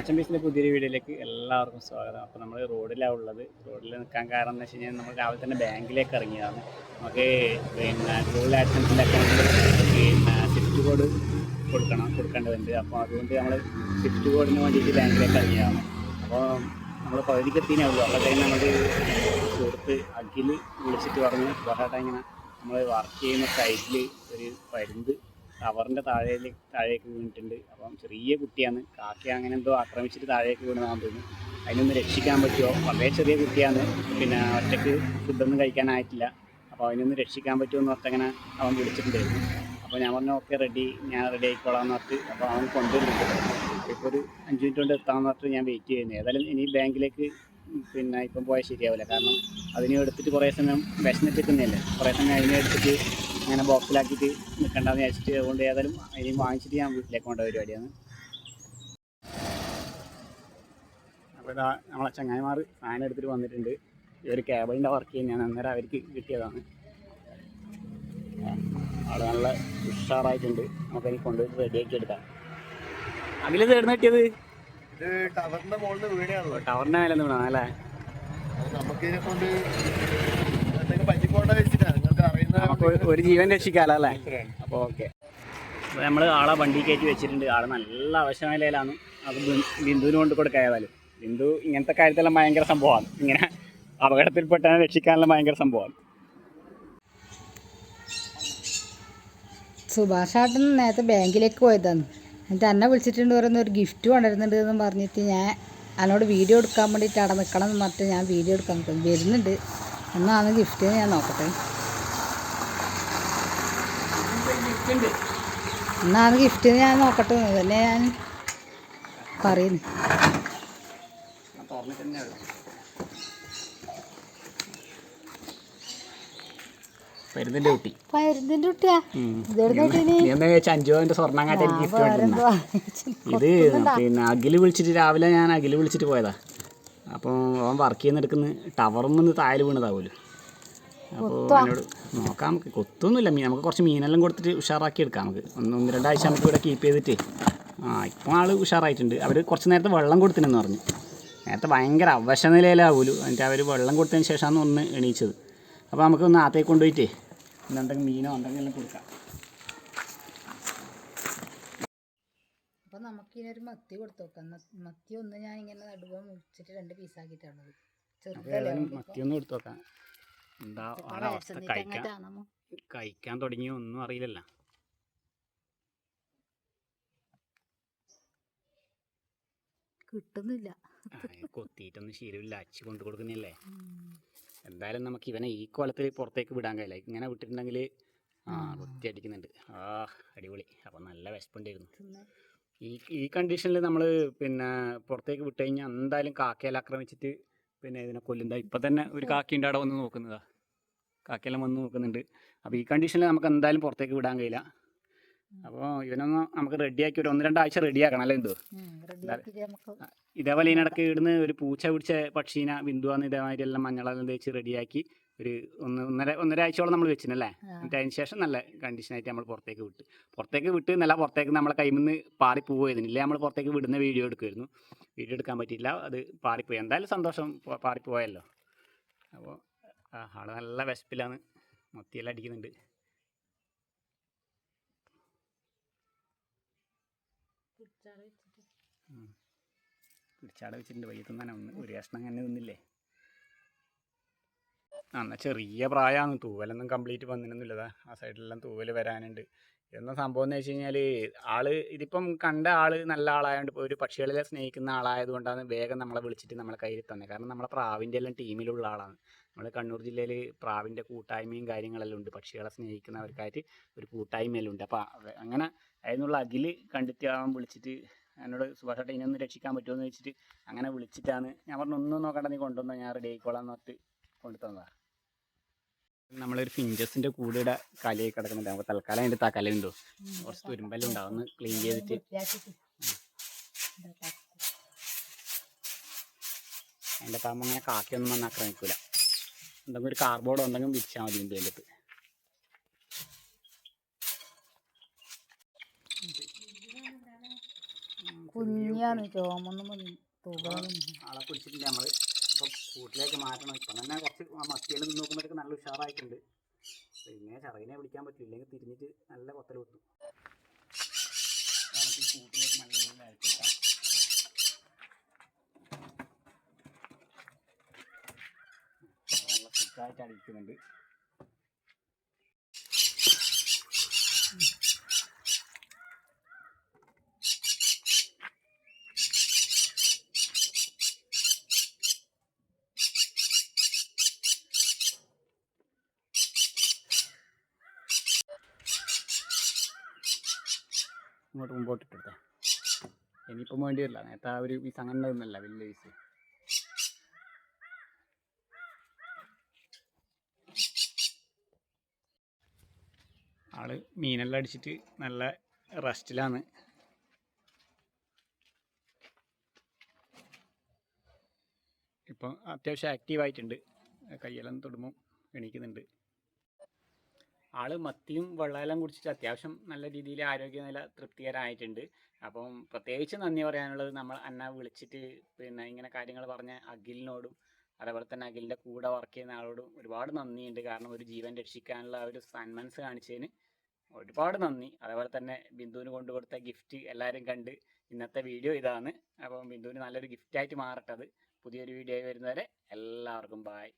മച്ചൻ ബീസിന്റെ പുതിയൊരു വീഡിയോയിലേക്ക് എല്ലാവർക്കും സ്വാഗതം. അപ്പോൾ നമ്മൾ റോഡിലാണ് ഉള്ളത്. റോഡിൽ നിൽക്കാൻ കാരണം എന്ന് വെച്ച് കഴിഞ്ഞാൽ നമ്മൾ രാവിലെ തന്നെ ബാങ്കിലേക്ക് ഇറങ്ങിയതാണ്. നമുക്ക് പിന്നെ ഗൂഗിൾ അക്കൗണ്ടിൽ പിന്നെ സ്വിഫ്റ്റ് കോഡ് കൊടുക്കണം കൊടുക്കേണ്ടതുണ്ട്. അപ്പോൾ അതുകൊണ്ട് നമ്മൾ സ്വിഫ്റ്റ് കോഡിന് വേണ്ടിയിട്ട് ബാങ്കിലേക്ക് ഇറങ്ങിയതാണ്. അപ്പോൾ നമ്മൾ പകുതിക്ക് എത്തിയേ ഉള്ളൂ. അപ്പോഴത്തേക്കും നമ്മൾ സുഹൃത്ത് അഖിൽ വിളിച്ചിട്ട് പറഞ്ഞു ഇങ്ങനെ നമ്മൾ വർക്ക് ചെയ്യുന്ന സൈറ്റിൽ ഒരു പരുന്ത് ടവറിന്റെ താഴേക്ക് താഴേക്ക് വീണിട്ടുണ്ട്. അപ്പം ചെറിയ കുട്ടിയാണ്. കാക്ക അങ്ങനെ എന്തോ ആക്രമിച്ചിട്ട് താഴേക്ക് വീണതാണെന്ന് തോന്നുന്നു. അതിനൊന്ന് രക്ഷിക്കാൻ പറ്റുമോ വളരെ ചെറിയ കുട്ടിയാണ്. പിന്നെ ഒറ്റയ്ക്ക് ഫുഡൊന്നും കഴിക്കാനായിട്ടില്ല. അപ്പോൾ അതിനൊന്ന് രക്ഷിക്കാൻ പറ്റുമോ എന്ന് പറഞ്ഞങ്ങനെ അവൻ വിളിച്ചിട്ടുണ്ടായിരുന്നു. അപ്പോൾ ഞാൻ പറഞ്ഞു ഓക്കെ റെഡി. ഞാൻ റെഡി ആയിക്കോളാം എന്ന് അപ്പോൾ അവൻ കൊണ്ടുവരുന്നുണ്ട് ഇപ്പോൾ ഒരു അഞ്ച് മിനിറ്റ് കൊണ്ട് എത്താമെന്ന് പറഞ്ഞിട്ട് ഞാൻ വെയിറ്റ് ചെയ്യുന്നു. ഏതായാലും ഇനി ബാങ്കിലേക്ക് പിന്നെ ഇപ്പം പോയാൽ ശരിയാവില്ല. കാരണം അതിനെ എടുത്തിട്ട് കുറേ സമയം വിശന്നിട്ട് കുറേ സമയം അതിനെ എടുത്തിട്ട് അങ്ങനെ ബോക്സിലാക്കിയിട്ട് നിൽക്കണ്ടെന്ന് വിചാരിച്ചിട്ട് അതുകൊണ്ട് ഏതായാലും അതിന് വാങ്ങിച്ചിട്ട് ഞാൻ വീട്ടിലേക്ക് കൊണ്ട പരിപാടിയാണ്. അപ്പോൾ ഇതാ നമ്മളെ ചങ്ങായിമാർ സാധനം എടുത്തിട്ട് വന്നിട്ടുണ്ട്. ഈ ഒരു കേബിളിന്റെ വർക്ക് ചെയ്യുന്നതാണ് അന്നേരം അവർക്ക് കിട്ടിയതാണ്. അവിടെ നല്ല ഉഷാറായിട്ടുണ്ട്. നമുക്കതിന് കൊണ്ടുപോയി റെഡിയാക്കി എടുക്കാം. അതിലെ എവിടെ കിട്ടിയത്? ഇത് ടവറിന്റെ മുകളിൽ വീണയാണല്ലോ. ടവറിന്റെ മേലെ വീണാ അല്ലേ? നമുക്ക് ഇതിനെ കൊണ്ട് എന്തെങ്കിലും ഒരു- ജീവൻ രക്ഷിക്കാലോ അല്ലേ? അപ്പോൾ ഓക്കെ. അപ്പോൾ നമ്മൾ ആളെ വണ്ടി കയറ്റി വെച്ചിട്ടുണ്ട്. ആളെ നല്ല അവശനിലയിലാണ് അത് ബിന്ദുവിന് കൊണ്ട് കൊടുക്കായാലും ബിന്ദു ഇങ്ങനത്തെ കാര്യത്തിലെല്ലാം ഭയങ്കര സംഭവമാണ്. ഇങ്ങനെ അപകടത്തിൽപ്പെട്ടാൽ രക്ഷിക്കാനുള്ള ഭയങ്കര സംഭവമാണ്. സുഭാഷ് ഏട്ടൻ നേരത്തെ ബാങ്കിലേക്ക് പോയതാണ്. എന്നിട്ട് എന്നെ വിളിച്ചിട്ടുണ്ട് പറയുന്ന ഒരു ഗിഫ്റ്റ് കൊണ്ടുവരുന്നുണ്ട് എന്ന് പറഞ്ഞിട്ട് ഞാൻ അതിനോട് വീഡിയോ എടുക്കാൻ വേണ്ടിയിട്ട് അവിടെ നിൽക്കണം എന്ന് പറഞ്ഞിട്ട് ഞാൻ വീഡിയോ എടുക്കാൻ നിൽക്കുന്നു. വരുന്നുണ്ട്. എന്നാണ് ഗിഫ്റ്റ് ഞാൻ നോക്കട്ടെ. എന്നാണ് ഗിഫ്റ്റ് ഞാൻ നോക്കട്ടെ. തന്നെ ഞാൻ പറയുന്നു. കുട്ടി. കുട്ടിയാ? ഗിഫ്റ്റ് ഇത് പിന്നെ അഖിൽ വിളിച്ചിട്ട് രാവിലെ ഞാൻ അഖിൽ വിളിച്ചിട്ട് പോയതാ. അപ്പോൾ അവൻ വർക്ക് ചെയ്യുന്നെടുക്കുന്ന ടവറിൽ നിന്ന് താഴെ വീണതാവൂലോ അപ്പോൾ എന്നോട് നോക്കാം നമുക്ക് കൊത്തൊന്നുമില്ല. മീൻ നമുക്ക് കുറച്ച് മീനെല്ലാം കൊടുത്തിട്ട് ഉഷാറാക്കി എടുക്കാം നമുക്ക്. ഒന്ന് ഒന്ന് രണ്ടാഴ്ച നമുക്ക് ഇവിടെ കീപ്പ് ചെയ്തിട്ട്. ആ ഇപ്പം ആൾ ഉഷാറായിട്ടുണ്ട്. അവർ കുറച്ച് നേരത്തെ വെള്ളം കൊടുത്തിനെന്ന് പറഞ്ഞു. നേരത്തെ ഭയങ്കര അവശ നിലയിലാവൂലു എന്നിട്ട് അവർ വെള്ളം കൊടുത്തതിന് ശേഷമാണ് ഒന്ന് എണീച്ചത്. അപ്പോൾ നമുക്ക് ഒന്ന് ആത്തേക്ക് കൊണ്ടുപോയിട്ടേ എന്തെങ്കിലും മീനോ എന്തെങ്കിലും കൊടുക്കാം. അപ്പം നമുക്കിതിനൊരു മത്തി കൊടുത്തു നോക്കാം. മത്തി ഒന്ന് ഞാൻ ഇങ്ങനെ നടുവ മുറിച്ചിട്ട് രണ്ട് പീസാക്കിയിട്ടാണത് ചെറുതായി മത്തി ഒന്ന് കൊടുത്തു നോക്കാം. എന്താ ആടെ അവസ്ഥ? കഴിക്കാൻ തുടങ്ങി കഴിക്കാൻ തുടങ്ങിയോ ഒന്നും അറിയില്ലല്ലോ. കിട്ടുന്നില്ല. കൊത്തിയിട്ടൊന്നും ശീലമില്ല. അച്ചു കൊണ്ടു കൊടുക്കുന്നില്ലേ എന്തായാലും നമുക്ക് ഇവനെ ഈ കോലത്തിൽ പുറത്തേക്ക് വിടാൻ കഴിയില്ല. ഇങ്ങനെ വിട്ടിട്ടുണ്ടെങ്കിൽ ആ കൊത്തി അടിക്കുന്നുണ്ട് ആ അടിപൊളി. അപ്പം നല്ല വിശപ്പുണ്ടായിരുന്നു. ഈ ഈ കണ്ടീഷനിൽ നമ്മൾ പിന്നെ പുറത്തേക്ക് വിട്ട് കഴിഞ്ഞാൽ എന്തായാലും കാക്കയിൽ ആക്രമിച്ചിട്ട് പിന്നെ ഇതിനെ കൊല്ലുന്നതാ ഇപ്പം തന്നെ ഒരു കാക്കിന്റെ അവിടെ വന്ന് നോക്കുന്നതാ. കാക്കയെല്ലാം വന്ന് നോക്കുന്നുണ്ട്. അപ്പോൾ ഈ കണ്ടീഷനിൽ നമുക്ക് എന്തായാലും പുറത്തേക്ക് വിടാൻ കഴിയില്ല. അപ്പോൾ ഇവനൊന്ന് നമുക്ക് റെഡിയാക്കി ഒരു ഒന്ന് രണ്ടാഴ്ച റെഡിയാക്കണം അല്ലേ എന്തോ ഇതേപോലെ ഇതിനിടയ്ക്ക് ഇവിടുന്ന് ഒരു പൂച്ച പിടിച്ച പക്ഷീനെ ബിന്ദുവാന്ന് ഇതേമാതിരി എല്ലാം മഞ്ഞളെല്ലാം തേച്ച് റെഡിയാക്കി ഒരു ഒന്ന് ഒന്നര ഒന്നര ആഴ്ചയോളം നമ്മൾ വെച്ചിനല്ലേ? എന്നിട്ട് അതിന് ശേഷം നല്ല കണ്ടീഷനായിട്ട് നമ്മൾ പുറത്തേക്ക് വിട്ട്. പുറത്തേക്ക് വിട്ട് നല്ല പുറത്തേക്ക് നമ്മളെ കൈമിൽ നിന്ന് പാറി പോവുമായിരുന്നു ഇല്ലേ നമ്മൾ പുറത്തേക്ക് വിടുന്ന വീഡിയോ എടുക്കുമായിരുന്നു വീഡിയോ എടുക്കാൻ പറ്റിയില്ല. അത് പാറിപ്പോയി എന്തായാലും സന്തോഷം പാറിപ്പോയല്ലോ അപ്പോൾ ആൾ നല്ല വിശപ്പിലാണ്. മത്തിയെല്ലാം അടിക്കുന്നുണ്ട്. പിടിച്ചാടെ വെച്ചിട്ടുണ്ട്. വൈകിട്ട് തന്നെ ഒന്ന്. ഒരു കഷ്ണം അങ്ങനെ നിന്നില്ലേ ആ എന്നാൽ ചെറിയ പ്രായമാണ് തൂവലൊന്നും കംപ്ലീറ്റ് വന്നിട്ടൊന്നുമില്ലതാ ആ സൈഡിലെല്ലാം തൂവൽ വരാനുണ്ട്. എന്ന സംഭവം എന്ന് വെച്ച് കഴിഞ്ഞാൽ ആൾ ഇതിപ്പം കണ്ട ആൾ നല്ല ആളായതുകൊണ്ട് ഇപ്പോൾ ഒരു പക്ഷികളെ സ്നേഹിക്കുന്ന ആളായതുകൊണ്ടാണ് വേഗം നമ്മളെ വിളിച്ചിട്ട് നമ്മളെ കയ്യിൽ തന്നെ. കാരണം നമ്മളെ പ്രാവിന്റെ എല്ലാം ടീമിലുള്ള ആളാണ്. നമ്മൾ കണ്ണൂർ ജില്ലയിൽ പ്രാവിന്റെ കൂട്ടായ്മയും കാര്യങ്ങളെല്ലാം ഉണ്ട്. പക്ഷികളെ സ്നേഹിക്കുന്നവർക്കായിട്ട് ഒരു കൂട്ടായ്മയെല്ലാം ഉണ്ട്. അപ്പോൾ അങ്ങനെ അതിനുള്ള അഖിൽ കണ്ടിട്ട് വിളിച്ചിട്ട് എന്നോട് സുഭാഷേട്ടൻ ഇനി ഒന്ന് രക്ഷിക്കാൻ പറ്റുമോ? എന്ന് ചോദിച്ചിട്ട് അങ്ങനെ വിളിച്ചിട്ടാണ്. ഞാൻ പറഞ്ഞു ഒന്നും നോക്കണ്ട നീ കൊണ്ടുവന്നോ ഞാൻ റെഡി ആയിക്കോളാം എന്ന് പറഞ്ഞിട്ട് കൊണ്ടു തന്നതാണ് നമ്മളൊരു ഫിഞ്ചസിന്റെ കൂടെ കലയിൽ കിടക്കുന്നുണ്ട് നമുക്ക് തൽക്കാലം അതിന്റെ തക്കലുണ്ടോ കുറച്ച് തുരുമ്പെല്ലാം ഉണ്ടാവും. ഒന്ന് ക്ലീൻ ചെയ്തിട്ട്. അതിന്റെ പാമ്പ് അങ്ങനെ കാക്കയൊന്നും വന്ന് ആക്രമിക്കൂല. എന്തെങ്കിലും ഒരു കാർബോർഡ് ഉണ്ടെങ്കിൽ വിരിച്ചാൽ മതി ഇതിന്റെ അതിന്റെ കുഞ്ഞാന്ന് ചോമൊന്നും ആളെ പിടിച്ചിട്ടുണ്ട് നമ്മൾ ഇപ്പം കൂട്ടിലേക്ക് മാറ്റണം. ഇപ്പം തന്നെ കുറച്ച് ആ മത്തിയെല്ലാം നിന്ന് നോക്കുമ്പോഴേക്ക് നല്ല ഉഷാറായിട്ടുണ്ട്. പിന്നെ ചിറകിനെ പിടിക്കാൻ പറ്റില്ല. ഇല്ലെങ്കിൽ തിരിഞ്ഞിട്ട് നല്ല കൊത്തൽ കിട്ടും നമുക്ക് കൂട്ടിലേക്ക് നല്ല അടിക്കുന്നുണ്ട്. ഇങ്ങോട്ട് മുമ്പോട്ട് ഇട്ടെടുത്തേ ഇനിയിപ്പം വേണ്ടി വരില്ല നേരത്തെ ആ ഒരു പീസ് അങ്ങനെ ഒന്നല്ല വലിയ പീസ് ആൾ മീനെല്ലാം അടിച്ചിട്ട് നല്ല റെസ്റ്റിലാണ്. ഇപ്പം അത്യാവശ്യം ആക്റ്റീവായിട്ടുണ്ട് കയ്യെല്ലാം തൊടുമ്പോൾ എണീക്കുന്നുണ്ട്. ആൾ മത്തിയും വെള്ളമെല്ലാം കുടിച്ചിട്ട് അത്യാവശ്യം നല്ല രീതിയിൽ ആരോഗ്യനില തൃപ്തികരമായിട്ടുണ്ട് അപ്പം പ്രത്യേകിച്ച് നന്ദി പറയാനുള്ളത് നമ്മൾ അന്ന വിളിച്ചിട്ട് പിന്നെ ഇങ്ങനെ കാര്യങ്ങൾ പറഞ്ഞ അഖിലിനോടും അതേപോലെ തന്നെ അഖിലിന്റെ കൂടെ വർക്ക് ചെയ്യുന്ന ആളോടും ഒരുപാട് നന്ദിയുണ്ട്. കാരണം ഒരു ജീവൻ രക്ഷിക്കാനുള്ള ഒരു സന്മനസ് കാണിച്ചതിന് ഒരുപാട് നന്ദി. അതേപോലെ തന്നെ ബിന്ദുവിന് കൊണ്ടുകൊടുത്ത ഗിഫ്റ്റ് എല്ലാവരും കണ്ട് ഇന്നത്തെ വീഡിയോ ഇതാണ്. അപ്പം ബിന്ദുവിന് നല്ലൊരു ഗിഫ്റ്റായിട്ട് മാറട്ടത് പുതിയൊരു വീഡിയോ വരുന്നവരെ എല്ലാവർക്കും ബായ്